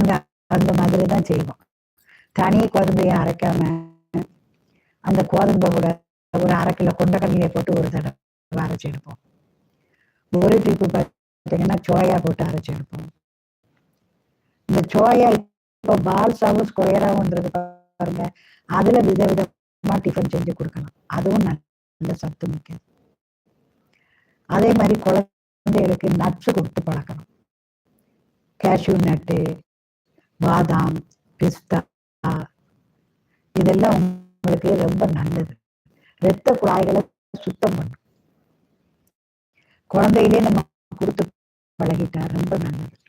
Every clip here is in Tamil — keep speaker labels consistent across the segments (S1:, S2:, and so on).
S1: நாங்கள் அந்த மாதிரி தான் செய்வோம். தனி கோதுமையை அரைக்காம அந்த கோதுமை கூட ஒரு அரை கிலோ கொண்டக்கடலையை போட்டு ஒரு தடவை அரைச்சி எடுப்போம். ஒரு டிப்பு பார்த்தீங்கன்னா சோயா போட்டு அரைச்சி எடுப்போம். இந்த சோயா இப்போ பால்ஸாவும் ஸ்கொயராகும்ன்றது பாருங்க. அதுல விதவிதமா டிஃபன் செஞ்சு கொடுக்கலாம். அதுவும் நல்ல சத்து முக்கியம் அதே மாதிரி குழந்தைகளுக்கு நட்ஸ் கொடுத்து பழக்கணும். கேஷ்யூ நட்டு பாதாம் பிஸ்தா. இதெல்லாம் உங்களுக்கு ரொம்ப நல்லது. இரத்த குழாய்களை சுத்தம் பண்ணும் குழந்தையிலே நம்ம கொடுத்து பழகிட்டா ரொம்ப நல்லது.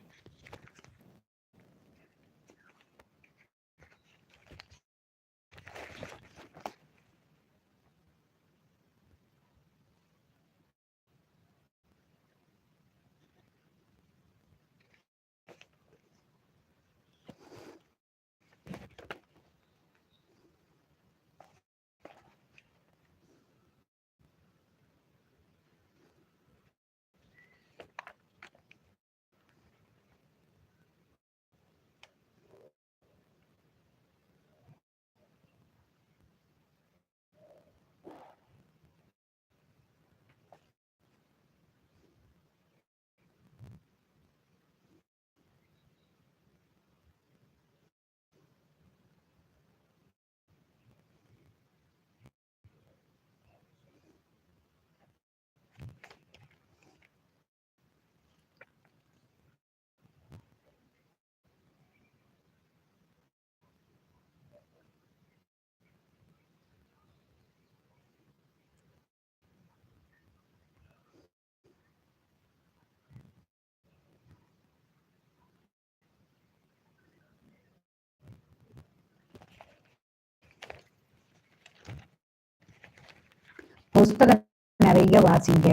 S1: புஸ்தகம் நிறைய வாசிங்க.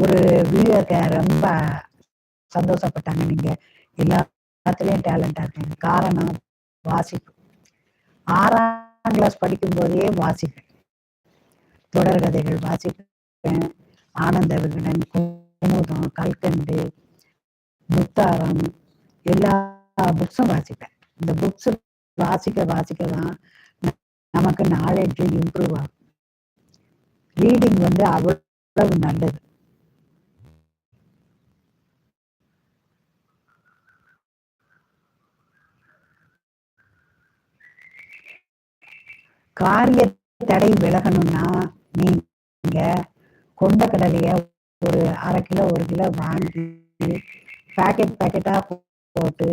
S1: ஒரு வீடியோ ரொம்ப சந்தோஷப்பட்டாங்க நீங்க. எல்லாத்துலயும் டேலண்டா இருக்கீங்க. காரணம் வாசிப்பு. ஆறாம் கிளாஸ் படிக்கும் போதே வாசிப்பேன் தொடர்கதைகள் வாசிப்பேன். ஆனந்த விகடன் குமுதம் கல்கண்டு முத்தாரம் எல்லா புக்ஸும் வாசிப்பேன். இந்த புக்ஸ் வாசிக்க வாசிக்க தான் நமக்கு நாலேஜ் இம்ப்ரூவ் ஆகும். ரீடிங் வந்து அவ்வளவு நல்லது. காரிய தடை விலகணும்னா நீங்க கொண்ட கடலைய ஒரு அரை கிலோ ஒரு கிலோ வாங்கி பேக்கெட் பேக்கெட்டா போட்டு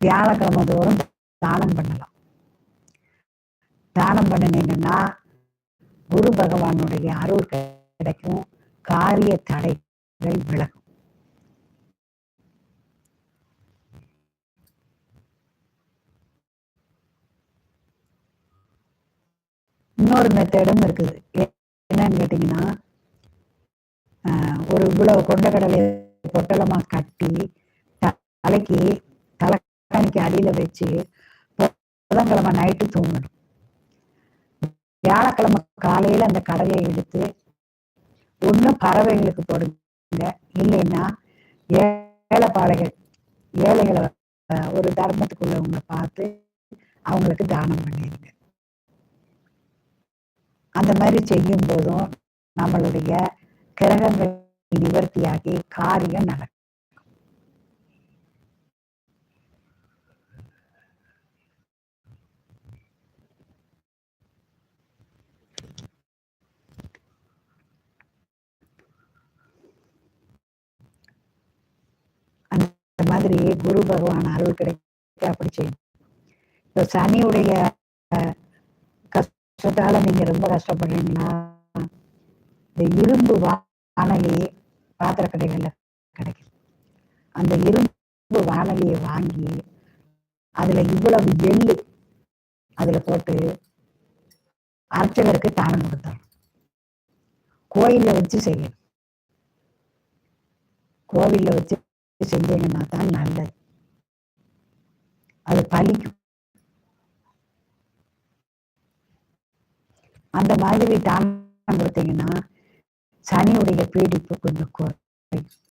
S1: வியாழக்கிழமை தோறும் தானம் பண்ணலாம். தானம் பண்ணினீங்கன்னா குரு பகவானுடைய அருள் கிடைக்கும் காரிய தடைகள் விலகும். இன்னொரு மெத்தடும் இருக்குது. என்னன்னு கேட்டீங்கன்னா ஆஹ், ஒரு இவ்வளவு கொண்டக்கடலை பொட்டலமா கட்டி த- தலைக்கு தலைக்காணிக்கு அடியில வச்சு புதன்கிழமை நைட்டு தூங்கணும். வியாழக்கிழமை காலையில அந்த கடலையை எடுத்து ஒண்ணு பறவைகளுக்கு போடுங்க. இல்லைன்னா ஏழைப்பாளைகள் ஏழைகளை ஒரு தர்மத்துக்குள்ளவங்களை பார்த்து அவங்களுக்கு தானம் பண்ணிடுங்க. அந்த மாதிரி செய்யும் போதும் நம்மளுடைய கிரகங்கள் நிவர்த்தியாகி காரியம் நடக்கும் அந்த மாதிரி குரு பகவான் அருள் கிடைக்க அப்படி செய்யும் இப்போ சனியுடைய கஷ்டத்தால நீங்க ரொம்ப கஷ்டப்படுறீங்கன்னா இந்த இரும்பு வானலி பாத்திர கடைகள்ல கிடைக்கும் அந்த இரும்பு வானலியை வாங்கி அதுல இவ்வளவு எள்ளு அதுல போட்டு அர்ச்சகருக்கு தானம் கொடுத்தாங்க கோயில்ல வச்சு செய்யணும். கோவில்ல வச்சு செஞ்சீங்கன்னா தான் நல்லது. அது பழிக்கும். அந்த மாதிரி தானம் கொடுத்தீங்கன்னா சனியுடைய பீடிப்பு கொஞ்சம் குறையும்.